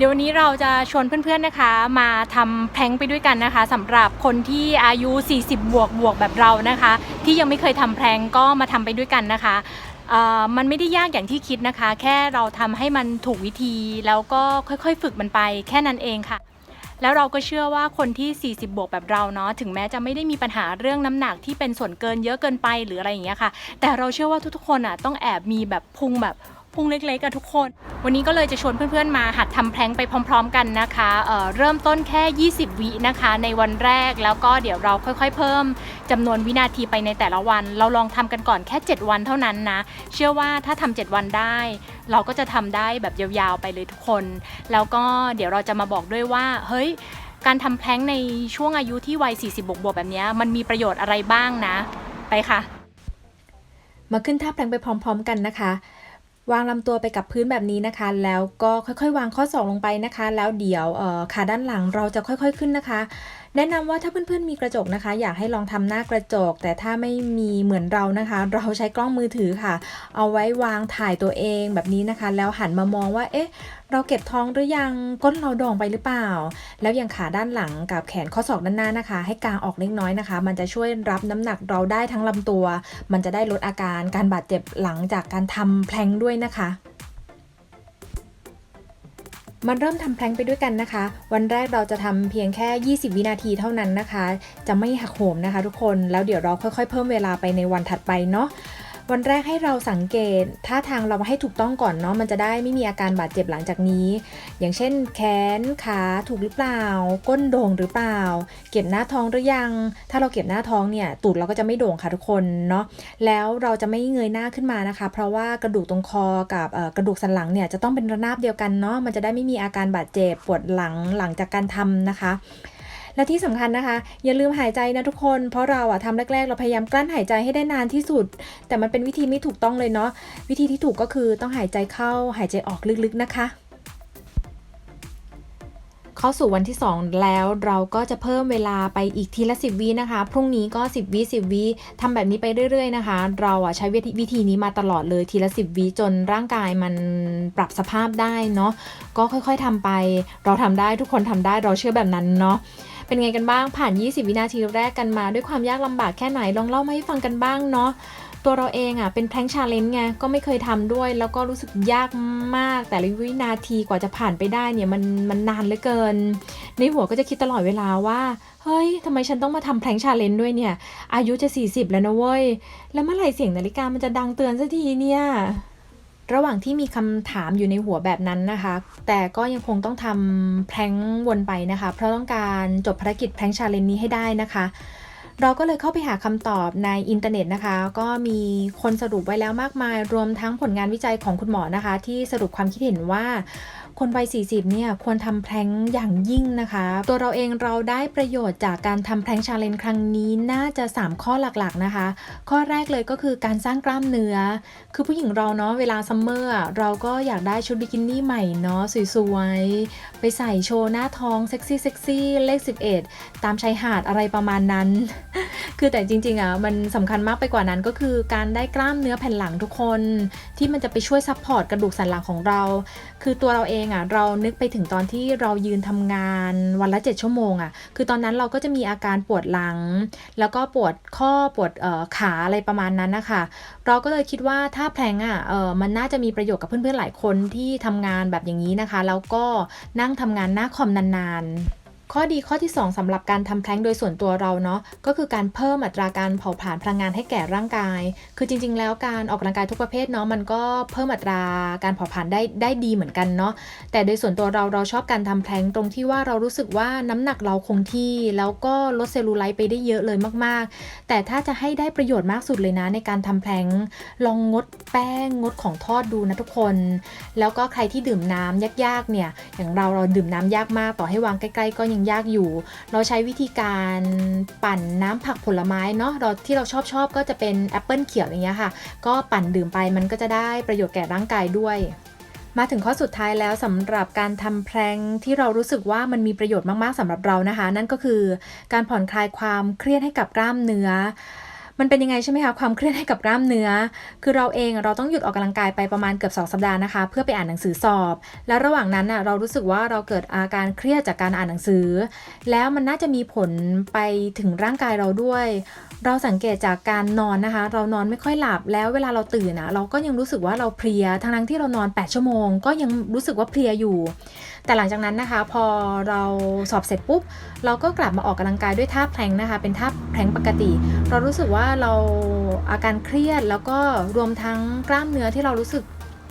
เดี๋ยววันนี้เราจะชวนเพื่อนๆนะคะ มาทำแพลงไปด้วยกันนะคะสำหรับคนที่อายุ 40 บวกบวกแบบเรานะคะ ที่ยังไม่เคยทำแพลงก็มาทำไปด้วยกันนะคะมันไม่ได้ยากอย่างที่คิดนะคะ แค่เราทำให้มันถูกวิธีแล้วก็ค่อยๆ ฝึกมันไป แค่นั้นเองค่ะ แล้วเราก็เชื่อว่าคนที่ 40 บวกแบบเราเนาะถึงแม้จะไม่ได้มีปัญหาเรื่องน้ำหนักที่เป็นส่วนเกินเยอะเกินไปหรืออะไรอย่างเงี้ยค่ะ แต่เราเชื่อว่าทุกๆคนอะต้องแอบมีแบบพุงแบบ พุงเล็กๆกันทุกคน วันนี้ก็เลยจะชวนเพื่อนๆมาหัดทำแพลงไปพร้อม ๆ กันนะคะเเริ่มต้นแค่ 20 วินะคะ ในวันแรกแล้วก็เดี๋ยวเราค่อยๆ เพิ่มจำนวนวินาทีไปในแต่ละวัน เราลองทำกันก่อนแค่ 7 วันเท่านั้นนะ เชื่อว่าถ้าทำ7วันได้ เราก็จะทำได้แบบยาวๆไปเลยทุกคน แล้วก็เดี๋ยวเราจะมาบอกด้วยว่า เฮ้ยการทำแพลงในช่วงอายุที่วัย 40 บวกๆแบบนี้มันมีประโยชน์อะไรบ้างนะ ไปค่ะ มาขึ้นท่าแพลงไปพร้อม ๆ กันนะคะ วางลำตัวไปกับพื้นแบบนี้นะคะ แล้วก็ค่อยๆ วางข้อศอกลงไปนะคะ แล้วเดี๋ยวเอ่อขาด้านหลังเราจะค่อยๆขึ้นนะคะ แนะนำว่าถ้าเพื่อนๆมีกระจกนะคะ อยากให้ลองทำหน้ากระจก แต่ถ้าไม่มีเหมือนเรานะคะ เราใช้กล้องมือถือค่ะ เอาไว้วางถ่ายตัวเองแบบนี้นะคะ แล้วหันมามองว่าเอ๊ะเราเก็บท้องหรือยังก้นเราด่งไปหรือเปล่า แล้วยังขาด้านหลังกับแขนข้อศอกด้านหน้านะคะ ให้กางออกเล็กน้อยนะคะ มันจะช่วยรับน้ำหนักเราได้ทั้งลำตัว มันจะได้ลดอาการการบาดเจ็บหลังจากการทำแพลงด้วยนะคะ มันเริ่มทำแพลงไปด้วยกันนะคะ วันแรกเราจะทำเพียงแค่ 20 วินาทีเท่านั้นนะคะ จะไม่หักโหมนะคะทุกคน แล้วเดี๋ยวเราค่อยๆ เพิ่มเวลาไปในวันถัดไปเนาะ วันแรกให้เราสังเกตท่าทางเราให้ถูกต้องก่อนเนาะมันจะได้ไม่มีอาการบาดเจ็บหลังจากนี้ อย่างเช่น แขนขาถูกหรือเปล่า ก้นโด่งหรือเปล่า เก็บหน้าท้องหรือยัง ถ้าเราเก็บหน้าท้องเนี่ยตูดเราก็จะไม่โด่งค่ะทุกคนเนาะแล้วเราจะไม่เงยหน้าขึ้นมานะคะ เพราะว่ากระดูกตรงคอกับกระดูกสันหลังเนี่ยจะต้องเป็นระนาบเดียวกันเนาะมันจะได้ไม่มีอาการบาดเจ็บปวดหลังหลังจากการทำนะคะ และที่สำคัญนะคะ อย่าลืมหายใจนะทุกคน เพราะเราอะทำแรก ๆ เราพยายามกลั้นหายใจให้ได้นานที่สุด แต่มันเป็นวิธีไม่ถูกต้องเลยเนาะวิธีที่ถูกก็คือต้องหายใจเข้าหายใจออกลึกๆนะคะเข้าสู่วันที่ 2 แล้วเราก็จะเพิ่มเวลาไปอีกทีละ 10วินะคะ พรุ่งนี้ก็ 10วิ10วิทำแบบนี้ไปเรื่อย ๆ นะคะ เราอะใช้วิธีวิธีนี้มาตลอดเลยทีละ 10วิจนร่างกายมันปรับสภาพได้เนาะก็ค่อยๆทำไป เราทำได้ทุกคนทำได้เราเชื่อแบบนั้นเนาะ เป็นไงกันบ้างผ่าน 20 วินาทีแรกกันมา ด้วยความยากลำบากแค่ไหนลองเล่ามาให้ฟังกันบ้างเนาะตัวเราเองอะเป็นแพลงชาเลนจ์ไงก็ไม่เคยทำด้วย แล้วก็รู้สึกยากมาก แต่ละวินาทีกว่าจะผ่านไปได้เนี่ยมันมันนานเหลือเกิน ในหัวก็จะคิดตลอดเวลาว่าเฮ้ยทำไมฉันต้องมาทำแพลงชาเลนจ์ด้วยเนี่ย อายุจะ 40 แล้วนะเว้ย แล้วเมื่อไหร่เสียงนาฬิกามันจะดังเตือนสักทีเนี่ย ระหว่างที่มีคำถามอยู่ในหัวแบบนั้นนะคะ แต่ก็ยังคงต้องทำแพลงวนไปนะคะ เพราะต้องการจบภารกิจแพลงชาเลนจ์นี้ให้ได้นะคะ เราก็เลยเข้าไปหาคำตอบในอินเทอร์เน็ตนะคะ ก็มีคนสรุปไว้แล้วมากมาย รวมทั้งผลงานวิจัยของคุณหมอนะคะ ที่สรุปความคิดเห็นว่า คนวัย40 เนี่ยควรทำแพลงอย่างยิ่งนะคะ ตัวเราเองเราได้ประโยชน์จากการทำแพลงชาเลนจ์ครั้งนี้น่าจะ 3 ข้อหลักๆนะคะ ข้อแรกเลยก็คือการสร้างกล้ามเนื้อ คือผู้หญิงเราเนาะเวลาซัมเมอร์อะเราก็อยากได้ชุดบิกินี่ใหม่เนาะสวยๆ ไปใส่โชว์หน้าท้องเซ็กซี่เซ็กซี่เลข 11 ตามชายหาดอะไรประมาณนั้น คือแต่จริงๆอะมันสำคัญมากไปกว่านั้นก็คือการได้กล้ามเนื้อแผ่นหลังทุกคน ที่มันจะไปช่วยซัพพอร์ตกระดูกสันหลังของเรา คือตัวเราเองอะเรานึกไปถึงตอนที่เรายืนทำงานวันละ 7 ชั่วโมงอะ คือตอนนั้นเราก็จะมีอาการปวดหลัง แล้วก็ปวดข้อปวดเออขาอะไรประมาณนั้นนะคะเราก็เลยคิดว่าถ้าแพลงอะเออมันน่าจะมีประโยชน์กับเพื่อนๆหลายคนที่ทำงานแบบอย่างนี้นะคะ แล้วก็นั่งทำงานหน้าคอมนานๆ ข้อดีข้อที่ 2สำหรับการทำแพลงโดยส่วนตัวเราเนาะก็คือการเพิ่มอัตราการเผาผลาญพลังงานให้แก่ร่างกาย คือจริง ๆ แล้วการออกกำลังกายทุกประเภทเนาะมันก็เพิ่มอัตราการเผาผลาญได้ได้ดีเหมือนกันเนาะแต่โดยส่วนตัวเราเราชอบการทำแพลงตรงที่ว่าเรารู้สึกว่าน้ำหนักเราคงที่ แล้วก็ลดเซลลูไลท์ไปได้เยอะเลยมากๆ แต่ถ้าจะให้ได้ประโยชน์มากสุดเลยนะในการทำแพลงลองงดแป้งงดของทอดดูนะทุกคน แล้วก็ใครที่ดื่มน้ำยากๆเนี่ยอย่างเราเราดื่มน้ำยากมากต่อให้วางใกล้ๆก็ยังยากอยู่ เราใช้วิธีการปั่นน้ำผักผลไม้เนาะเราที่เราชอบชอบก็จะเป็นแอปเปิลเขียวอย่างเงี้ยค่ะ ก็ปั่นดื่มไปมันก็จะได้ประโยชน์แก่ร่างกายด้วยมาถึงข้อสุดท้ายแล้วสำหรับการทำแพรงที่เรารู้สึกว่ามันมีประโยชน์มาก ๆสำหรับเรานะคะ นั่นก็คือการผ่อนคลายความเครียดให้กับกล้ามเนื้อ มันเป็นยังไงใช่ไหมคะความเครียดให้กับกล้ามเนื้อ คือเราเองเราต้องหยุดออกกำลังกายไปประมาณเกือบ2สัปดาห์นะคะ เพื่อไปอ่านหนังสือสอบ แล้วระหว่างนั้นน่ะเรารู้สึกว่าเราเกิดอาการเครียดจากการอ่านหนังสือ แล้วมันน่าจะมีผลไปถึงร่างกายเราด้วย เราสังเกตจากการนอนนะคะ เรานอนไม่ค่อยหลับแล้วเวลาเราตื่นนะเราก็ยังรู้สึกว่าเราเพลียทั้งที่เรานอน 8 ชั่วโมง ก็ยังรู้สึกว่าเพลียอยู่แต่หลังจากนั้นนะคะ พอเราสอบเสร็จปุ๊บ เราก็กลับมาออกกำลังกายด้วยท่าแพลงนะคะ เป็นท่าแพลงปกติ เรารู้สึกว่าเราอาการเครียดแล้วก็รวมทั้งกล้ามเนื้อที่เรารู้สึก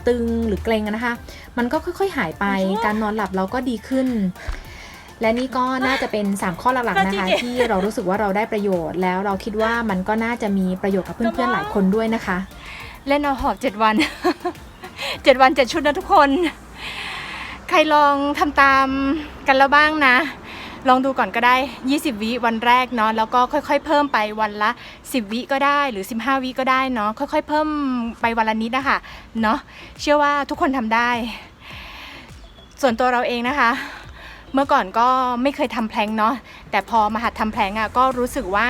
ตึงหรือเกร็งอะนะคะ มันก็ค่อยๆหายไป การนอนหลับเราก็ดีขึ้น และนี่ก็น่าจะเป็น 3 ข้อหลักๆนะคะ ที่เรารู้สึกว่าเราได้ประโยชน์แล้วเราคิดว่ามันก็น่าจะมีประโยชน์กับเพื่อนๆหลายคนด้วยนะคะ เล่นเอาหอบเจ็ดวันเจ็ดวันเจ็ดชุดนะทุกคน ใครลองทำตามกันแล้วบ้างนะ ลองดูก่อนก็ได้ 20 วิวันแรกเนาะแล้วก็ค่อยๆ เพิ่มไปวันละ 10 วิก็ได้หรือ 15 วิก็ได้เนาะค่อย ๆ เพิ่มไปวันละนิดนะคะเนาะเชื่อว่าทุกคนทำได้ ส่วนตัวเราเองนะคะ เมื่อก่อนก็ไม่เคยทำแพลงเนาะแต่พอมาหัดทำแพลงอะ่ะก็รู้สึกว่า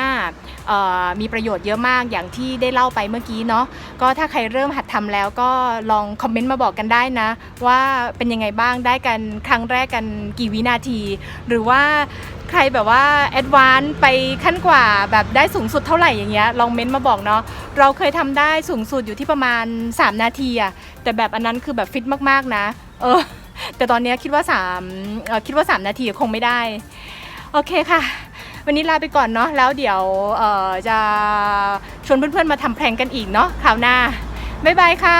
มีประโยชน์เยอะมากอย่างที่ได้เล่าไปเมื่อกี้เนาะก็ถ้าใครเริ่มหัดทำแล้วก็ลองคอมเมนต์มาบอกกันได้นะ ว่าเป็นยังไงบ้างได้กันครั้งแรกกันกี่วินาที หรือว่าใครแบบว่าแอดวานซ์ไปขั้นกว่าแบบได้สูงสุดเท่าไหร่อย่างเงี้ยลองเม้นต์มาบอกเนาะเราเคยทำได้สูงสุดอยู่ที่ประมาณ 3 นาทีอะแต่แบบอันนั้นคือแบบฟิตมากๆนะ เออ แต่ตอนนี้คิดว่า3าคิดว่า 3 นาทีคงไม่ได้ โอเคค่ะ วันนี้ลาไปก่อนเนาะแล้วเดี๋ยวจะชวนเพื่อนๆมาทำแพลงกันอีกเนาะคราวหน้าบ๊ายบายค่ะ